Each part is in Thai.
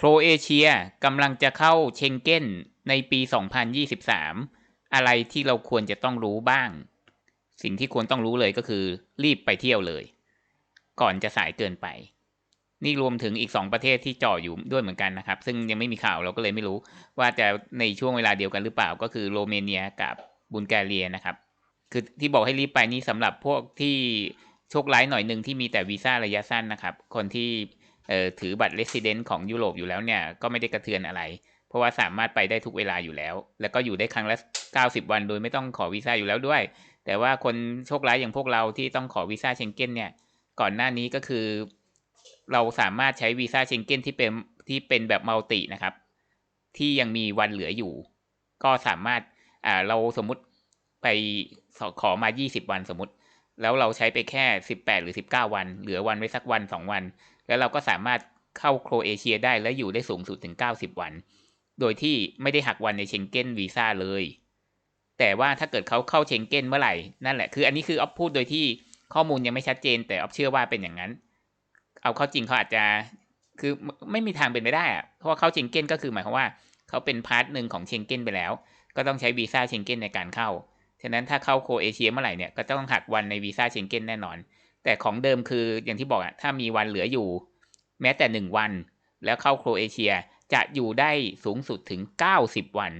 โครเอเชียกำลังจะเข้าเชงเก้นในปี 2023 อะไรที่เราควรจะต้องรู้บ้าง สิ่งที่ควรต้องรู้เลยก็คือ รีบไปเที่ยวเลย ก่อนจะสายเกินไป นี่รวมถึงอีกสองประเทศที่จ่ออยู่ด้วยเหมือนกันนะครับ ซึ่งยังไม่มีข่าวเราก็เลยไม่รู้ ว่าจะในช่วงเวลาเดียวกันหรือเปล่า ก็คือโรเมเนียกับบุลแกเรียนะครับ คือที่บอกให้รีบไปนี่สำหรับพวกที่โชคร้ายหน่อยหนึ่งที่มีแต่วีซ่าระยะสั้นนะครับ คนที่ ถือบัตรเลสซิเดนต์ของยุโรปอยู่แล้วเนี่ยก็ไม่ได้กระเทือนอะไร เพราะว่าสามารถไปได้ทุกเวลาอยู่แล้ว แล้วก็อยู่ได้ครั้งละ 90 วันโดยไม่ต้องขอวีซ่าอยู่แล้วด้วย แต่ว่าคนโชคร้ายอย่างพวกเราที่ต้องขอวีซ่าเชงเก้นเนี่ยก่อนหน้านี้ก็คือ เราสามารถใช้วีซ่าเชงเก้นที่เป็นที่เป็นแบบมัลตินะครับ ที่ยังมีวันเหลืออยู่ ก็สามารถอ่าเราสมมุติไปขอมา 20 วันสมมติ แล้วเราใช้ไปแค่ 18 หรือ 19 วัน เหลือวันไว้สักวัน 2 วัน แล้วเราก็สามารถเข้าโครเอเชียได้และอยู่ได้สูงสุดถึง 90 วัน โดยที่ไม่ได้หักวันในเชงเก้นวีซ่าเลย แต่ว่าถ้าเกิดเขาเข้าเชงเก้นเมื่อไหร่ นั่นแหละ คืออันนี้คือออฟพูดโดยที่ข้อมูลยังไม่ชัดเจน แต่ออฟเชื่อว่าเป็นอย่างนั้น เอาเข้าจริงเขาอาจจะคือไม่มีทางเป็นไปได้อะเพราะว่าเข้าเชงเก้นก็คือหมายความว่าเขาเป็นพาร์ทหนึ่งของเชงเก้นไปแล้ว ก็ต้องใช้วีซ่าเชงเก้นในการเข้า ฉะนั้นถ้าเข้าโครเอเชียเมื่อไหร่เนี่ยก็ต้องหักวันในวีซ่าเชงเก้นแน่นอน แต่ของเดิมคืออย่างที่บอกอะถ้ามีวันเหลืออยู่ แม้แต่หนึ่งวัน แล้วเข้าโครเอเชียจะอยู่ได้สูงสุดถึง 90 วัน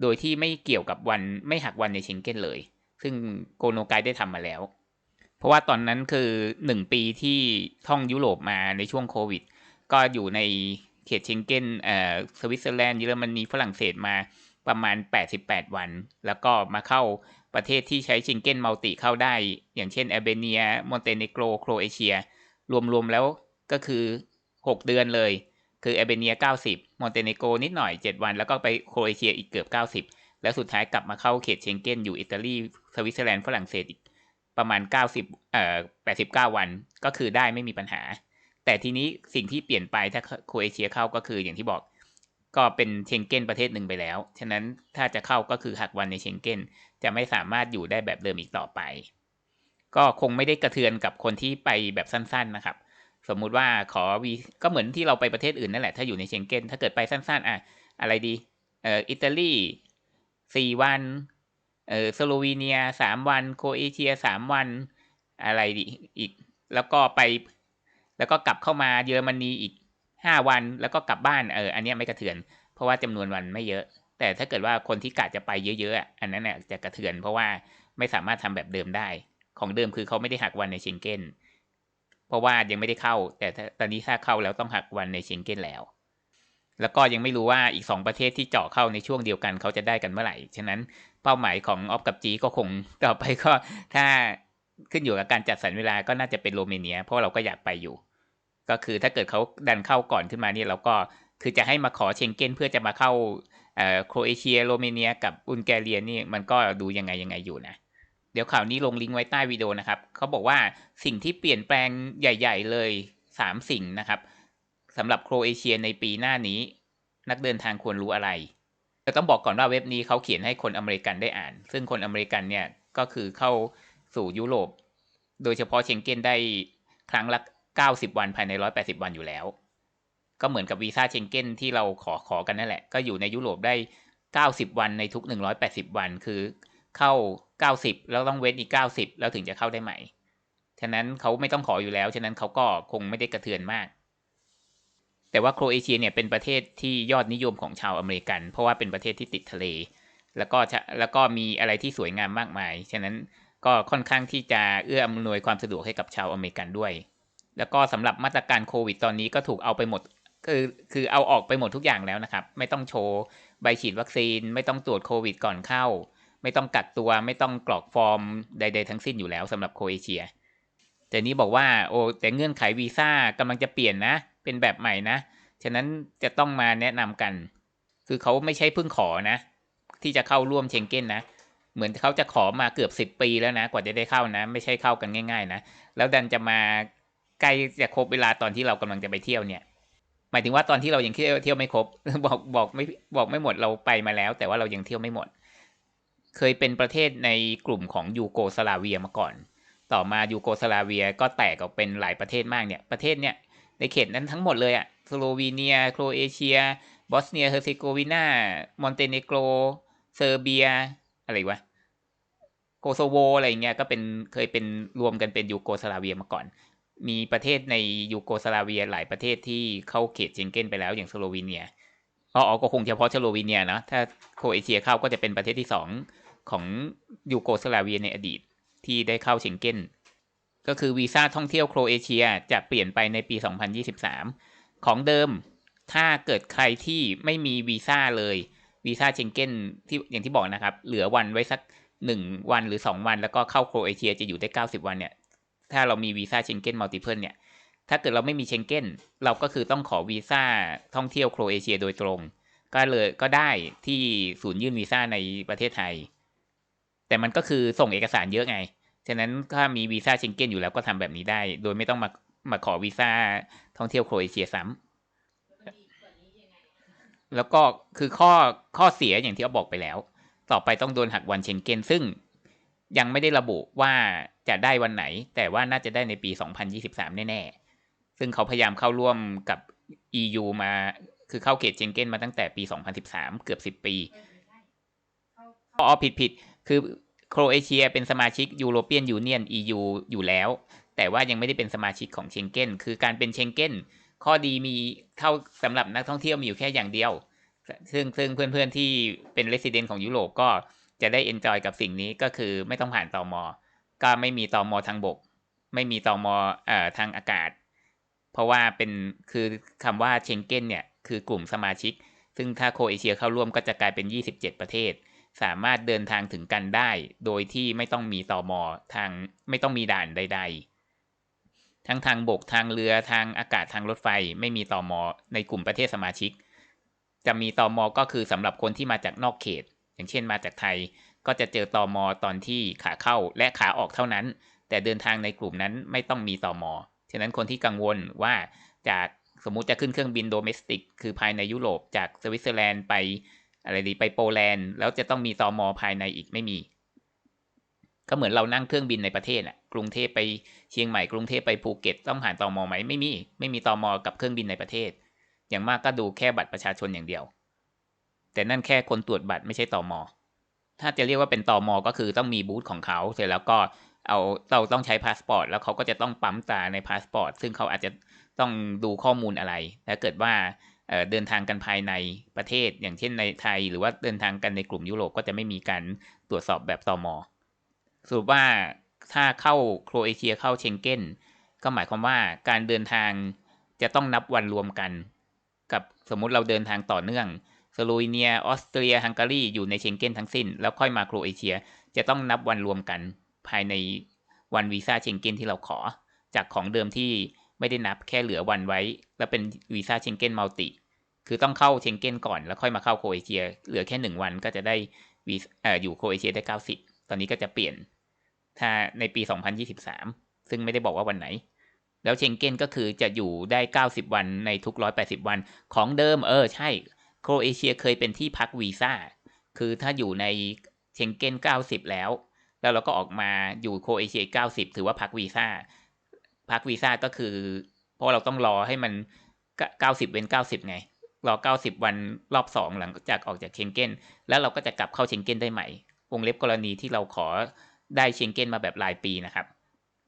โดยที่ไม่เกี่ยวกับวันไม่หักวันในเชงเก้นเลย ซึ่งโกโนไกได้ทำมาแล้ว เพราะว่าตอนนั้นคือ 1 ปีที่ท่องยุโรปมาในช่วงโควิด ก็อยู่ในเขตเชงเก้นเอ่อสวิตเซอร์แลนด์เยอรมนีฝรั่งเศสมา ประมาณ 88 วัน แล้วก็มาเข้าประเทศที่ใช้เชงเก้นมัลติเข้าได้ อย่างเช่นแอลเบเนียมอนเตเนโกรโครเอเชีย รวมๆแล้วก็คือ 6 เดือนเลย คือแอลเบเนีย 90 มอนเตเนโกรนิดหน่อย 7 วัน แล้วก็ไปโครเอเชียอีกเกือบ 90 แล้วสุดท้ายกลับมาเข้าเขตเชงเก้นอยู่อิตาลีสวิตเซอร์แลนด์ฝรั่งเศสอีกประมาณ 90 เอ่อ 89 วันก็คือได้ไม่มีปัญหา แต่ทีนี้สิ่งที่เปลี่ยนไปถ้าโครเอเชียเข้าก็คืออย่างที่บอก ก็เป็นเชงเก้นประเทศหนึ่งไปแล้ว ฉะนั้นถ้าจะเข้าก็คือหักวันในเชงเก้นจะไม่สามารถอยู่ได้แบบเดิมอีกต่อไป ก็คงไม่ได้กระเทือนกับคนที่ไปแบบสั้น ๆนะครับ สมมุติว่าขอวีก็เหมือนที่เราไปประเทศอื่นนั่นแหละถ้าอยู่ในเชงเก้นถ้าเกิดไปสั้นๆอะอะไรดีเอ่ออิตาลีสี่วันเออสโลวีเนียสามวันโครเอเชียสามวันอะไรดีอีก แล้วก็ไป แล้วก็กลับเข้ามาเยอรมนีอีก ห้าวันแล้วก็กลับบ้านเอออันนี้ไม่กระเทือน เพราะว่าจำนวนวันไม่เยอะ แต่ถ้าเกิดว่าคนที่กะจะไปเยอะๆอันนั้นเนี่ยจะกระเทือน เพราะว่าไม่สามารถทำแบบเดิมได้ ของเดิมคือเขาไม่ได้หักวันในเชงเก้นเพราะว่ายังไม่ได้เข้า แต่ตอนนี้ถ้าเข้าแล้วต้องหักวันในเชงเก้นแล้ว แล้วก็ยังไม่รู้ว่าอีก 2 ประเทศที่เจาะเข้าในช่วงเดียวกันเขาจะได้กันเมื่อไหร่ฉะนั้นเป้าหมายของออฟกับจีก็คงต่อไปก็ถ้าขึ้นอยู่กับการจัดสรรเวลาก็น่าจะเป็นโรเมเนีย เพราะเราก็อยากไปอยู่ ก็คือถ้าเกิดเขาดันเข้าก่อนขึ้นมาเนี่ยเราก็คือจะให้มาขอเชงเก้นเพื่อจะมาเข้าโครเอเชียโรเมเนีย กับอุนแกเรียนี่มันก็ดูยังไงยังไงอยู่นะ เดี๋ยวข่าวนี้ลงลิงก์ไว้ใต้วิดีโอนะครับเขาบอกว่าสิ่งที่เปลี่ยนแปลงใหญ่ ๆ เลย 3 สิ่งนะครับสำหรับโครเอเชียในปีหน้านี้ นักเดินทางควรรู้อะไรแต่ต้องบอกก่อนว่าเว็บนี้เขาเขียนให้คนอเมริกันได้อ่าน ซึ่งคนอเมริกันเนี่ยก็คือเข้าสู่ยุโรป โดยเฉพาะเชงเก้นได้ครั้งละ 90 วันภายใน 180 วันอยู่แล้ว ก็เหมือนกับวีซ่าเชงเก้นที่เราขอขอกันนั่นแหละ ก็อยู่ในยุโรปได้ 90 วันในทุก 180 วัน คือเข้า 90 แล้วต้องเว้นอีก 90 แล้วถึงจะเข้าได้ใหม่ ฉะนั้นเขาไม่ต้องขออยู่แล้ว ฉะนั้นเขาก็คงไม่ได้กระเทือนมาก แต่ว่าโครเอเชียเนี่ยเป็นประเทศที่ยอดนิยมของชาวอเมริกัน เพราะว่าเป็นประเทศที่ติดทะเล แล้วก็แล้วก็มีอะไรที่สวยงามมากมาย ฉะนั้นก็ค่อนข้างที่จะเอื้ออำนวยความสะดวกให้กับชาวอเมริกันด้วย แล้วก็สำหรับมาตรการโควิดตอนนี้ก็ถูกเอาไปหมด คือคือเอาออกไปหมดทุกอย่างแล้วนะครับ ไม่ต้องโชว์ใบฉีดวัคซีน ไม่ต้องตรวจโควิดก่อนเข้า ไม่ต้องกักตัวไม่ต้องกรอกฟอร์มใด ๆ ทั้งสิ้นอยู่แล้วสำหรับโครเอเชีย แต่นี้บอกว่าโอ้แต่เงื่อนไขวีซ่ากำลังจะเปลี่ยนนะ เป็นแบบใหม่นะ ฉะนั้นจะต้องมาแนะนำกัน คือเขาไม่ใช่เพิ่งขอนะ ที่จะเข้าร่วมเชงเก้นนะเหมือนเขาจะขอมาเกือบสิบปีแล้วนะ กว่าจะได้เข้านะ ไม่ใช่เข้ากันง่าย ๆ นะ แล้วดันจะมา ใกล้จะครบเวลาตอนที่เรากำลังจะไปเที่ยวเนี่ย หมายถึงว่าตอนที่เรายังเที่ยวเที่ยวไม่ครบ บอกบอกไม่บอกไม่หมดเราไปมาแล้ว แต่ว่าเรายังเที่ยวไม่หมด เคยเป็นประเทศในกลุ่มของยูโกสลาเวียมาก่อน ต่อมายูโกสลาเวียก็แตกออกเป็นหลายประเทศมากเนี่ยประเทศเนี่ยในเขตนั้นทั้งหมดเลยอะ่ะสโลวีเนีย โครเอเชีย บอสเนียเฮอร์เซโกวีนามอนเตเนโกร เซอร์เบีย อะไรวะ โกโซโวอะไรเงี้ย ก็เป็นเคยเป็นรวมกันเป็นยูโกสลาเวียมาก่อน มีประเทศในยูโกสลาเวียหลายประเทศที่เข้าเขตเชงเก้นไปแล้วอย่างสโลวีเนียอ๋อก็คงเฉพาะสโลวีเนียนะถ้าโครเอเชียเข้าก็จะเป็นประเทศที่สองของยูโกสลาเวียในอดีตที่ได้เข้าเชงเก้น ก็คือวีซ่าท่องเที่ยวโครเอเชียจะเปลี่ยนไปในปี 2023 ของเดิมถ้าเกิดใครที่ไม่มีวีซ่าเลยวีซ่าเชงเก้นที่อย่างที่บอกนะครับ เหลือวันไว้สักหนึ่งวันหรือสองวัน แล้วก็เข้าโครเอเชียจะอยู่ได้เก้าสิบวันเนี่ย ถ้าเรามีวีซ่าเชงเก้นมัลติเพิลเนี่ย ถ้าเกิดเราไม่มีเชงเก้นเราก็คือต้องขอวีซ่าท่องเที่ยวโครเอเชียโดยตรง ก็เลยก็ได้ที่ศูนย์ยื่นวีซ่าในประเทศไทย แต่มันก็คือส่งเอกสารเยอะไง ฉะนั้นถ้ามีวีซ่าเชงเก้นอยู่แล้วก็ทำแบบนี้ได้ โดยไม่ต้องมามาขอวีซ่าท่องเที่ยวโครเอเชียซ้ำแล้วก็คือข้อข้อเสียอย่างที่เราบอกไปแล้ว ต่อไปต้องโดนหักวันเชงเก้นซึ่ง ยังไม่ได้ระบุว่าจะได้วันไหน แต่ว่าน่าจะได้ในปี 2023 แน่ๆ ซึ่งเขาพยายามเข้าร่วมกับ EU มา คือเข้าเขตเชงเก้นมาตั้งแต่ปี 2013 เกือบ 10 ปีอ๋อผิดผิดคือโครเอเชียเป็นสมาชิกยูโรเปียนยูเนียน EU อยู่แล้ว แต่ว่ายังไม่ได้เป็นสมาชิกของเชงเก้น คือการเป็นเชงเก้น ข้อดีมีเท่าสำหรับนักท่องเที่ยวมีอยู่แค่อย่างเดียว ซึ่งซึ่งเพื่อนๆที่เป็นเรสซิเดนต์ของยุโรปก็ จะได้เอนจอยกับสิ่งนี้ก็คือไม่ต้องผ่านตอมอ ก็ไม่มีตอมอทางบก ไม่มีตอมอเอ่อทางอากาศ เพราะว่าเป็นคือคำว่าเชงเก้นเนี่ยคือกลุ่มสมาชิก ซึ่งถ้าโคเอเชียเข้าร่วมก็จะกลายเป็น 27 ประเทศ สามารถเดินทางถึงกันได้ โดยที่ไม่ต้องมีตอมอทางไม่ต้องมีด่านใด ๆ ทั้งทางบกทางเรือทางอากาศทางรถไฟไม่มีตอมอในกลุ่มประเทศสมาชิก จะมีตอมอก็คือสำหรับคนที่มาจากนอกเขต อย่างเช่นมาจากไทยก็จะเจอตอมอตอนที่ขาเข้าและขาออกเท่านั้น แต่เดินทางในกลุ่มนั้นไม่ต้องมีตอมอฉะนั้นคนที่กังวลว่าจากสมมุติจะขึ้นเครื่องบินโดเมสติก คือภายในยุโรปจากสวิตเซอร์แลนด์ไปอะไรดีไปโปแลนด์ แล้วจะต้องมีตอมอภายในอีกไม่มี ก็เหมือนเรานั่งเครื่องบินในประเทศอะกรุงเทพไปเชียงใหม่กรุงเทพไปภูเก็ตต้องผ่านตอมอไหมไม่มี ไม่มีตอมอกับเครื่องบินในประเทศ อย่างมากก็ดูแค่บัตรประชาชนอย่างเดียว แต่นั่นแค่คนตรวจบัตรไม่ใช่ตอมอถ้าจะเรียกว่าเป็นตอมอก็คือต้องมีบูธของเขาเสร็จแล้วก็เอาเราต้องใช้พาสปอร์ตแล้วเขาก็จะต้องปั๊มตาในพาสปอร์ตซึ่งเขาอาจจะต้องดูข้อมูลอะไรถ้าเกิดว่าเดินทางกันภายในประเทศ อย่างเช่นในไทย หรือว่าเดินทางกันในกลุ่มยุโรปก็จะไม่มีการตรวจสอบแบบตอมอสรุปว่าถ้าเข้าโครเอเชียเข้าเชงเก้นก็หมายความว่าการเดินทางจะต้องนับวันรวมกัน กับสมมุติเราเดินทางต่อเนื่อง สโลวีเนีย ออสเตรีย ฮังการี อยู่ในเชงเก้นทั้งสิ้น แล้วค่อยมาโครเอเชีย จะต้องนับวันรวมกันภายในวันวีซ่าเชงเก้นที่เราขอ จากของเดิมที่ไม่ได้นับแค่เหลือวันไว้ แล้วเป็นวีซ่าเชงเก้นมัลติ คือต้องเข้าเชงเก้นก่อนแล้วค่อยมาเข้าโครเอเชีย เหลือแค่หนึ่งวันก็จะได้วีอ่ออยู่โครเอเชียได้เก้าสิบตอนนี้ก็จะเปลี่ยน ถ้าในปี 2023 ซึ่งไม่ได้บอกว่าวันไหน แล้วเชงเก้นก็คือจะอยู่ได้ 90 วันในทุก 180 วัน ของเดิม เออ ใช่ โครเอเชียเคยเป็นที่พักวีซ่า คือถ้าอยู่ในเชงเก้น 90 แล้ว แล้วเราก็ออกมาอยู่โครเอเชีย 90 ถือว่าพักวีซ่า พักวีซ่าก็คือ เพราะเราต้องรอให้มัน 90 เว้น 90 ไง รอ 90 วันรอบ 2 หลังจากออกจากเชงเก้น แล้วเราก็จะกลับเข้าเชงเก้นได้ใหม่ วงเล็บกรณีที่เราขอได้เชงเก้นมาแบบรายปีนะครับ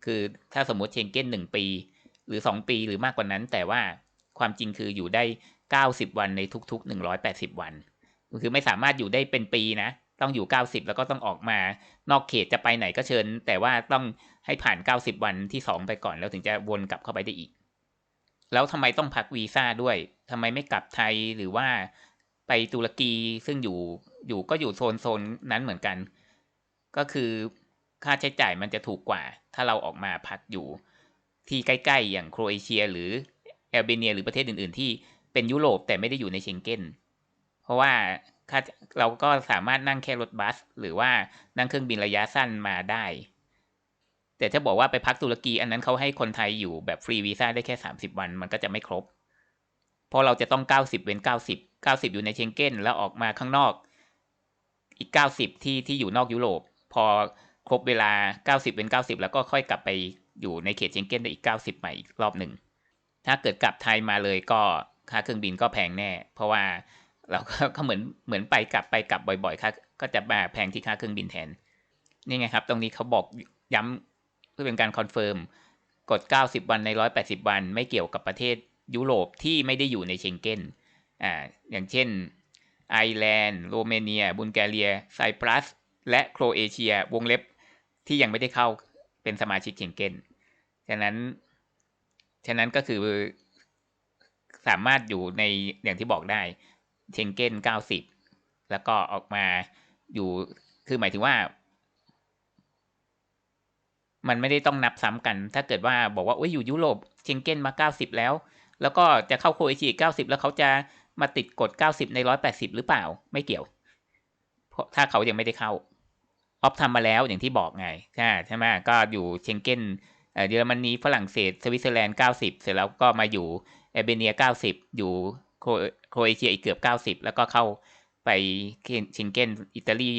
คือถ้าสมมติเชงเก้นหนึ่งปี หรือ 2 ปีหรือมากกว่านั้น แต่ว่าความจริงคืออยู่ได้ 90 วันในทุก ๆ 180 วัน คือไม่สามารถอยู่ได้เป็นปีนะ ต้องอยู่ 90 แล้วก็ต้องออกมานอกเขตจะไปไหนก็เชิญ แต่ว่าต้องให้ผ่าน 90 วันที่ 2 ไปก่อนแล้วถึงจะวนกลับเข้าไปได้อีก แล้วทำไมต้องพักวีซ่าด้วยทำไมไม่กลับไทยหรือว่าไปตุรกีซึ่งอยู่อยู่ก็อยู่โซนโซนนั้นเหมือนกัน ก็คือค่าใช้จ่ายมันจะถูกกว่า ถ้าเราออกมาพักอยู่ที่ใกล้ ๆ อย่างโครเอเชียหรือแอลเบเนียหรือประเทศอื่น ๆ ที่ เป็นยุโรปแต่ไม่ได้อยู่ในเชงเก้น เพราะว่าเราก็สามารถนั่งแค่รถบัส หรือว่านั่งเครื่องบินระยะสั้นมาได้ แต่ถ้าบอกว่าไปพักตุรกีอันนั้นเขาให้คนไทยอยู่แบบฟรีวีซ่าได้แค่ 30 วัน มันก็จะไม่ครบ เพราะเราจะต้อง 90 เว้น 90 90 อยู่ในเชงเก้น แล้วออกมาข้างนอก อีก 90 ที่ที่อยู่นอกยุโรป พอครบเวลา 90เป็น90 แล้วก็ค่อยกลับไปอยู่ในเขตเชงเก้นได้อีก 90 ใหม่อีกรอบหนึ่งถ้าเกิดกลับไทยมาเลยก็ ค่าเครื่องบินก็แพงแน่ เพราะว่าเราก็เหมือนเหมือนไปกลับไปกลับบ่อยๆค่าก็จะมาแพงที่ค่าเครื่องบินแทนนี่ไงครับ ตรงนี้เขาบอกย้ำเพื่อเป็นการคอนเฟิร์มกด 90 วันใน 180 วัน ไม่เกี่ยวกับประเทศยุโรปที่ไม่ได้อยู่ในเชงเก้นอ่าอย่างเช่นไอร์แลนด์โรมาเนีย บุลแกเรีย ไซปรัส และโครเอเชียวงเล็บที่ยังไม่ได้เข้าเป็นสมาชิกเชงเก้น ฉะนั้น ฉะนั้นก็คือ สามารถอยู่ในอย่างที่บอกได้เชงเก้น90แล้วก็ออกมาอยู่คือหมายถึงว่า มันไม่ได้ต้องนับซ้ำกัน ถ้าเกิดว่าบอกว่าโอ้ยอยู่ยุโรปเชงเก้นมา90แล้ว แล้วก็จะเข้าโคเอเชีย90แล้วเขาจะมาติดกฎ90ใน180หรือเปล่า ไม่เกี่ยว เพราะถ้าเขายังไม่ได้เข้าออฟทำมาแล้วอย่างที่บอกไงใช่ใช่ไหมก็อยู่เชงเก้นเยอรมนีฝรั่งเศสสวิตเซอร์แลนด์90เสร็จแล้วก็มาอยู่ เอเบเนีย 90 อยู่โครเอเชียอีกเกือบ 90 แล้วก็เข้าไปเชงเก้นอิตาลี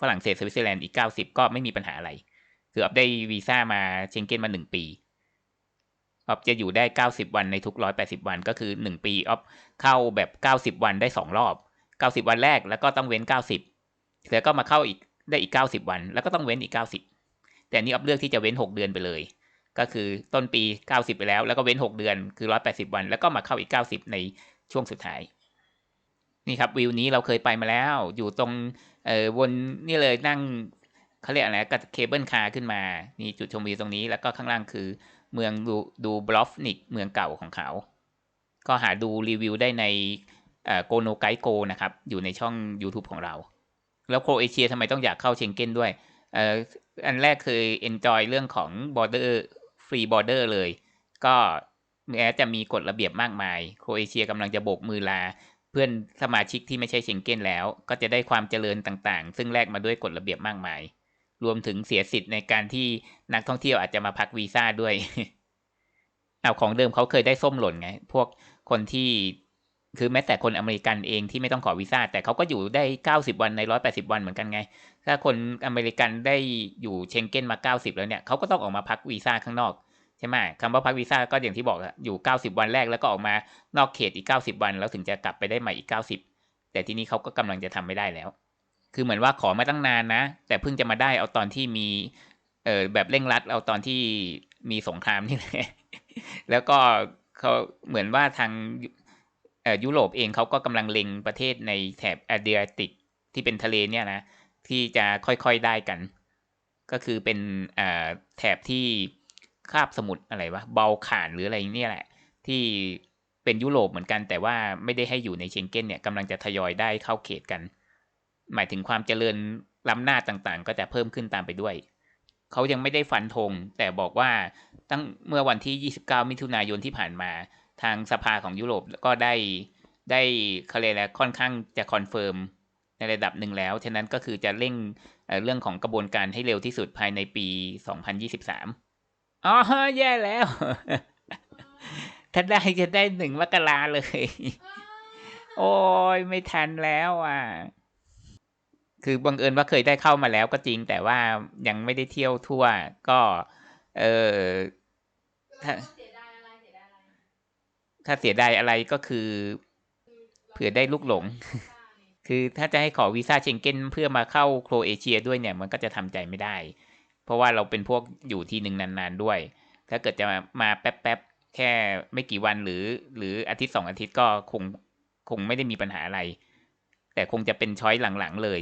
ฝรั่งเศสสวิตเซอร์แลนด์อีก 90 ก็ไม่มีปัญหาอะไร คือออฟได้วีซ่ามาเชงเก้นมา 1 ปีออฟจะอยู่ได้ 90 วันในทุก 180 วันก็คือ 1 ปีออฟเข้าแบบ 90 วันได้ 2 รอบ 90 วันแรกแล้วก็ต้องเว้น 90 แล้วก็มาเข้าอีกได้อีก 90 วัน แล้วก็ต้องเว้นอีก 90 แต่นี้ออฟเลือกที่จะเว้น 6 เดือนไปเลย ก็คือต้นปี 90 ไปแล้ว แล้วก็เว้น 6 เดือนคือ 180 วัน แล้วก็มาเข้าอีก 90 ในช่วงสุดท้าย นี่ครับวิวนี้เราเคยไปมาแล้ว อยู่ตรงเอ่อวนนี่เลยนั่งเขาเรียกอะไรกับเคเบิลคาร์ขึ้นมานี่จุดชมวิวตรงนี้แล้วก็ข้างล่างคือเมืองดูดูบลอฟนิกเมืองเก่าของเขา ก็หาดูรีวิวได้ในโกโนไกโกนะครับ อยู่ในช่อง YouTube ของเรา แล้วโครเอเชียทำไมต้องอยากเข้าเชงเก้นด้วยอันแรกคือ enjoy เรื่องของ border ฟรีบอร์เดอร์เลย ก็แม้จะมีกฎระเบียบมากมาย โครเอเชียกำลังจะโบกมือลา เพื่อนสมาชิกที่ไม่ใช่เชงเก้นแล้ว ก็จะได้ความเจริญต่างๆ ซึ่งแลกมาด้วยกฎระเบียบมากมาย รวมถึงเสียสิทธิ์ในการที่นักท่องเที่ยวอาจจะมาพักวีซ่าด้วยเอาของเดิมเขาเคยได้ส้มหล่นไง พวกคนที่ คือแม้แต่คนอเมริกันเองที่ไม่ต้องขอวีซ่าแต่เขาก็อยู่ได้เก้าสิบวันในร้อยแปดสิบวันเหมือนกันไง ถ้าคนอเมริกันได้อยู่เชงเก้นมาเก้าสิบแล้วเนี่ยเขาก็ต้องออกมาพักวีซ่าข้างนอกใช่ไหมคำว่าพักวีซ่าก็อย่างที่บอกอยู่เก้าสิบวันแรกแล้วก็ออกมานอกเขตอีกเก้าสิบวัน แล้วถึงจะกลับไปได้ใหม่อีกเก้าสิบแต่ทีนี้เขาก็กำลังจะทำไม่ได้แล้ว คือเหมือนว่าขอมาตั้งนานนะ แต่เพิ่งจะมาได้เอาตอนที่มีเออแบบเร่งรัดเอาตอนที่มีสงครามนี่แหละแล้วก็เขาเหมือนว่าทาง ยุโรปเองเขาก็กำลังเล็งประเทศในแถบแอเดียติกที่เป็นทะเลเนี่ยนะที่จะค่อยๆได้กัน ก็คือเป็นแถบที่คาบสมุทรอะไรวะเบาขานหรืออะไรเนี่ยแหละ ที่เป็นยุโรปเหมือนกันแต่ว่าไม่ได้ให้อยู่ในเชงเก้นเนี่ยกำลังจะทยอยได้เข้าเขตกัน หมายถึงความเจริญล้ำหน้าต่างๆ ก็จะเพิ่มขึ้นตามไปด้วย เขายังไม่ได้ฟันธงแต่บอกว่าตั้งเมื่อวันที่ 29 มิถุนายนที่ผ่านมา ทางสภาของยุโรปก็ได้ได้เขาเรียกแล้วค่อนข้างจะคอนเฟิร์มในระดับหนึ่งแล้ว ฉะนั้นก็คือจะเร่งเรื่องของกระบวนการให้เร็วที่สุดภายในปี 2023 อ๋อ แย่แล้ว ถ้าได้จะได้หนึ่งมกราเลย โอ้ยไม่ทันแล้วอะ คือบังเอิญว่าเคยได้เข้ามาแล้วก็จริงแต่ว่ายังไม่ได้เที่ยวทั่ว ก็ เออ ถ้าเสียดายอะไรก็คือ เผื่อได้ลูกหลง คือถ้าจะให้ขอวีซ่าเชงเก้นเพื่อมาเข้าโครเอเชียด้วยเนี่ย มันก็จะทำใจไม่ได้ เพราะว่าเราเป็นพวกอยู่ที่หนึ่งนานๆด้วย ถ้าเกิดจะมาแป๊บๆแค่ไม่กี่วันหรือ หรืออาทิตย์สองอาทิตย์ก็คงคงไม่ได้มีปัญหาอะไร แต่คงจะเป็นช้อยหลังๆเลย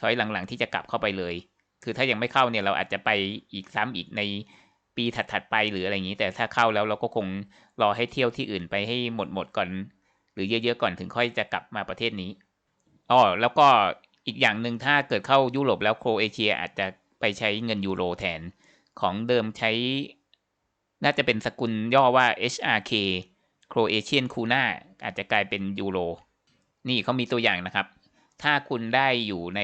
ช้อยหลังๆที่จะกลับเข้าไปเลย คือถ้ายังไม่เข้าเนี่ยเราอาจจะไปอีกซ้ำอีกในปีถัดๆไปหรืออะไรอย่างนี้ แต่ถ้าเข้าแล้วเราก็คง รอให้เที่ยวที่อื่นไปให้หมดหมดก่อน หรือเยอะๆก่อนถึงค่อยจะกลับมาประเทศนี้อ๋อแล้วก็อีกอย่างหนึ่งถ้าเกิดเข้ายุโรปแล้วโครเอเชียอาจจะไปใช้เงินยูโรแทนของเดิมใช้ น่าจะเป็นสกุลย่อว่า HRK โครเอเชียนคูน่าอาจจะกลายเป็นยูโรนี่เขามีตัวอย่างนะครับ ถ้าคุณได้อยู่ใน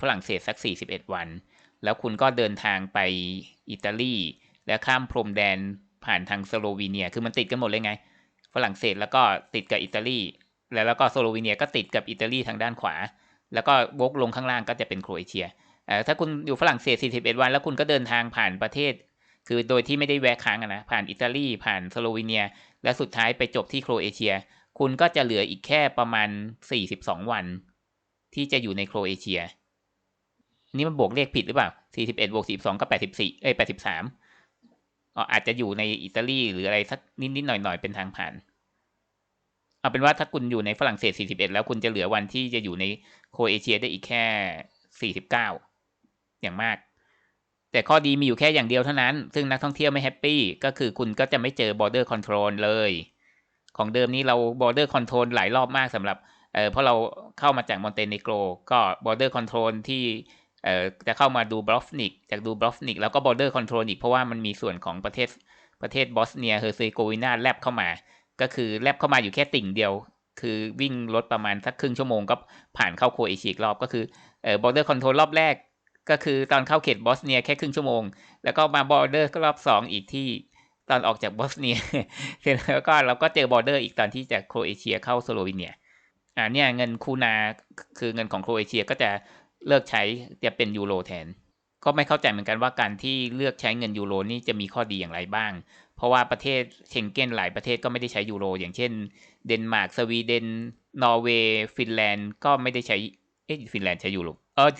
ฝรั่งเศสสัก 41 วัน แล้วคุณก็เดินทางไปอิตาลี แล้วข้ามพรมแดน ผ่านทางสโลวีเนีย คือมันติดกันหมดเลยไง ฝรั่งเศสแล้วก็ติดกับอิตาลี แล้วแล้วก็สโลวีเนียก็ติดกับอิตาลีทางด้านขวา แล้วก็วกลงข้างล่างก็จะเป็นโครเอเชียอ่อถ้าคุณอยู่ฝรั่งเศส 41 วัน แล้วคุณก็เดินทางผ่านประเทศ คือโดยที่ไม่ได้แวะค้างนะ ผ่านอิตาลี ผ่านสโลวีเนีย และสุดท้ายไปจบที่โครเอเชีย คุณคุณก็จะเหลืออีกแค่ประมาณ 42 วัน ที่จะอยู่ในโครเอเชีย นี่มันบวกเลขผิดหรือเปล่า 41บวก42 ก็ 84 เอ้ย 83 อ๋อาจจะอยู่ในอิตาลีหรืออะไรสักนิดๆหน่อยๆเป็นทางผ่าน เอาเป็นว่าถ้าคุณอยู่ในฝรั่งเศส 41 แล้วคุณจะเหลือวันที่จะอยู่ในโคเอเชียได้อีกแค่ 49 อย่างมาก แต่ข้อดีมีอยู่แค่อย่างเดียวเท่านั้น ซึ่งนักท่องเที่ยวไม่แฮปปี้ ก็คือคุณก็จะไม่เจอ border control เลย ของเดิมนี้เรา border control หลายรอบมากสำหรับเอ่อเพราะเราเข้ามาจากมอนเตเนโกรก็ border control ที่ เอ่อจะเข้ามาดูบรอฟนิกจากดูบรอฟนิกแล้วก็ border control อีกเพราะว่ามันมีส่วนของประเทศประเทศบอสเนียเฮอร์เซโกวีนาแลบเข้ามา ก็คือแลบเข้ามาอยู่แค่ติ่งเดียว คือวิ่งรถประมาณสักครึ่งชั่วโมงก็ผ่านเข้าโครเอเชียรอบก็คือเอ่อ border control รอบแรก ก็คือตอนเข้าเขตบอสเนียแค่ครึ่งชั่วโมง แล้วก็มา border ก็รอบสองอีกที่ตอนออกจากบอสเนียเสร็จแล้วก็เราก็เจอบอร์เดอร์อีกตอนที่จากโครเอเชียเข้าสโลวีเนียอ่าเนี่ยเงินคูนาคือเงินของโครเอเชียก็จะ เลิกใช้จะเป็นยูโรแทน ก็ไม่เข้าใจเหมือนกันว่าการที่เลือกใช้เงินยูโรนี่จะมีข้อดีอย่างไรบ้าง เพราะว่าประเทศเชงเก้นหลายประเทศก็ไม่ได้ใช้ยูโร อย่างเช่น เดนมาร์กสวีเดน นอร์เวย์ฟินแลนด์ก็ไม่ได้ใช้เอ๊ะฟินแลนด์ใช้ยูโรเออ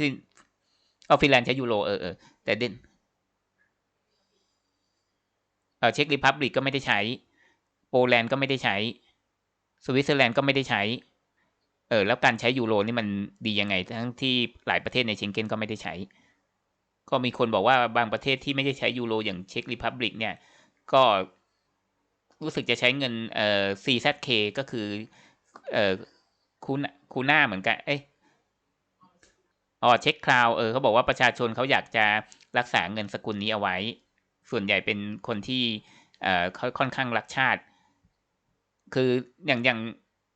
เอาฟินแลนด์ใช้ยูโรเออเออแต่เดนเออเช็กริพับลิกก็ไม่ได้ใช้ โปแลนด์ก็ไม่ได้ใช้ สวิตเซอร์แลนด์ก็ไม่ได้ใช้ เออแล้วการใช้ยูโรนี่มันดียังไง ทั้งที่หลายประเทศในเชงเก้นก็ไม่ได้ใช้ ก็มีคนบอกว่าบางประเทศที่ไม่ได้ใช้ยูโรอย่างเช็กริพับลิกเนี่ย ก็รู้สึกจะใช้เงินเอ่อ CZK ก็คือเอ่อคูนคูน่าเหมือนกัน เอ้ยอ๋อเช็คคราวเออเขาบอกว่าประชาชนเขาอยากจะรักษาเงินสกุลนี้เอาไว้ ส่วนใหญ่เป็นคนที่เอ่อเขาค่อนข้างรักชาติ คืออย่างอย่าง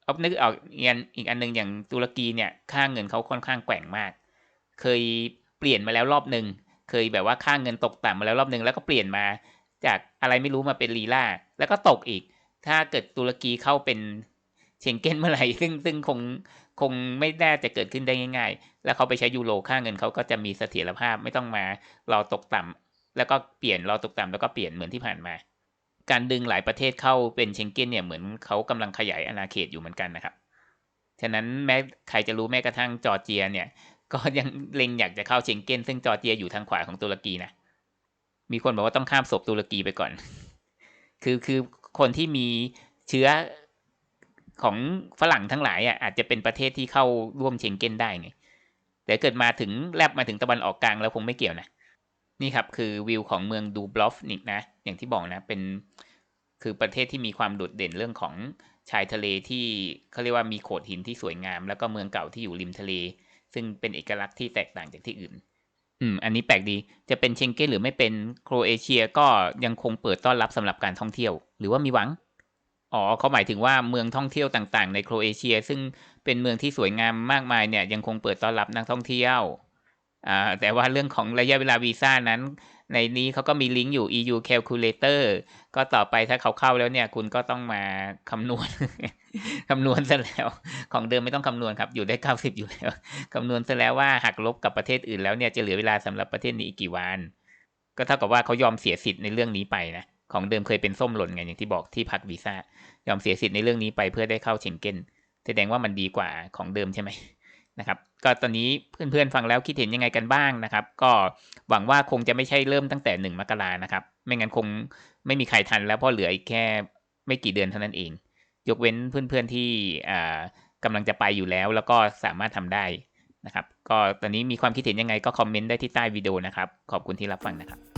เอานึกออกอีกอันอีกอันหนึ่งอย่างตุรกีเนี่ยค่าเงินเขาค่อนข้างแกว่งมาก เคยเปลี่ยนมาแล้วรอบหนึ่งเคยแบบว่าค่าเงินตกต่ำมาแล้วรอบหนึ่งแล้วก็เปลี่ยนมา จากอะไรไม่รู้มาเป็นลีลาแล้วก็ตกอีก ถ้าเกิดตุรกีเข้าเป็นเชงเก้นเมื่อไหร่ซึ่งซึ่งคงคงไม่น่าจะเกิดขึ้นได้ง่าย ๆ แล้วเขาไปใช้ยูโรค่าเงินเขาก็จะมีเสถียรภาพไม่ต้องมารอตกต่ำแล้วก็เปลี่ยนรอตกต่ำแล้วก็เปลี่ยนเหมือนที่ผ่านมา การดึงหลายประเทศเข้าเป็นเชงเก้นเนี่ยเหมือนเขากำลังขยายอาณาเขตอยู่เหมือนกันนะครับ ฉะนั้นแม้ใครจะรู้แม้กระทั่งจอร์เจียเนี่ย ก็ยังเล็งอยากจะเข้าเชงเก้น ซึ่งจอร์เจียอยู่ทางขวาของตุรกีนะ มีคนบอกว่าต้องข้ามศพตุรกีไปก่อน คือคือคนที่มีเชื้อของฝรั่งทั้งหลายอะอาจจะเป็นประเทศที่เข้าร่วมเชงเก้นได้ไง แต่เกิดมาถึงแลบมาถึงตะวันออกกลางแล้วคงไม่เกี่ยวนะ นี่ครับคือวิวของเมืองดูบลอฟนิกนะ อย่างที่บอกนะเป็นคือประเทศที่มีความโดดเด่นเรื่องของชายทะเลที่เขาเรียกว่ามีโขดหินที่สวยงาม แล้วก็เมืองเก่าที่อยู่ริมทะเล ซึ่งเป็นเอกลักษณ์ที่แตกต่างจากที่อื่น อืม อันนี้แปลกดีจะเป็นเชงเก้นหรือไม่เป็นโครเอเชียก็ยังคงเปิดต้อนรับสำหรับการท่องเที่ยว หรือว่ามีหวังอ๋อเขาหมายถึงว่าเมืองท่องเที่ยวต่างๆ ในโครเอเชีย ซึ่งเป็นเมืองที่สวยงามมากมายเนี่ยยังคงเปิดต้อนรับนักท่องเที่ยวอ่าแต่ว่าเรื่องของระยะเวลาวีซ่านั้น ในนี้เขาก็มีลิงก์อยู่ EU calculator ก็ต่อไปถ้าเขาเข้าแล้วเนี่ย คุณก็ต้องมาคำนวณ คำนวณซะแล้ว ของเดิมไม่ต้องคำนวณครับ อยู่ได้เก้าสิบอยู่แล้วคำนวณซะแล้วว่าหักลบกับประเทศอื่นแล้วเนี่ยจะเหลือเวลาสำหรับประเทศนี้อีกกี่วัน ก็เท่ากับว่าเขายอมเสียสิทธิ์ในเรื่องนี้ไปนะ ของเดิมเคยเป็นส้มหล่นไงอย่างที่บอกที่พักวีซ่ายอมเสียสิทธิ์ในเรื่องนี้ไปเพื่อได้เข้าเชงเก้นแสดงว่ามันดีกว่าของเดิมใช่ไหม นะครับก็ตอนนี้เพื่อนๆฟังแล้วคิดเห็นยังไงกันบ้างนะครับ ก็หวังว่าคงจะไม่ใช่เริ่มตั้งแต่หนึ่งมกรานะครับ ไม่งั้นคงไม่มีใครทันแล้วเพราะเหลืออีกแค่ไม่กี่เดือนเท่านั้นเอง ยกเว้นเพื่อนๆที่อ่ากำลังจะไปอยู่แล้ว แล้วก็สามารถทำได้นะครับ ก็ตอนนี้มีความคิดเห็นยังไงก็คอมเมนต์ได้ที่ใต้วิดีโอนะครับ ขอบคุณที่รับฟังนะครับ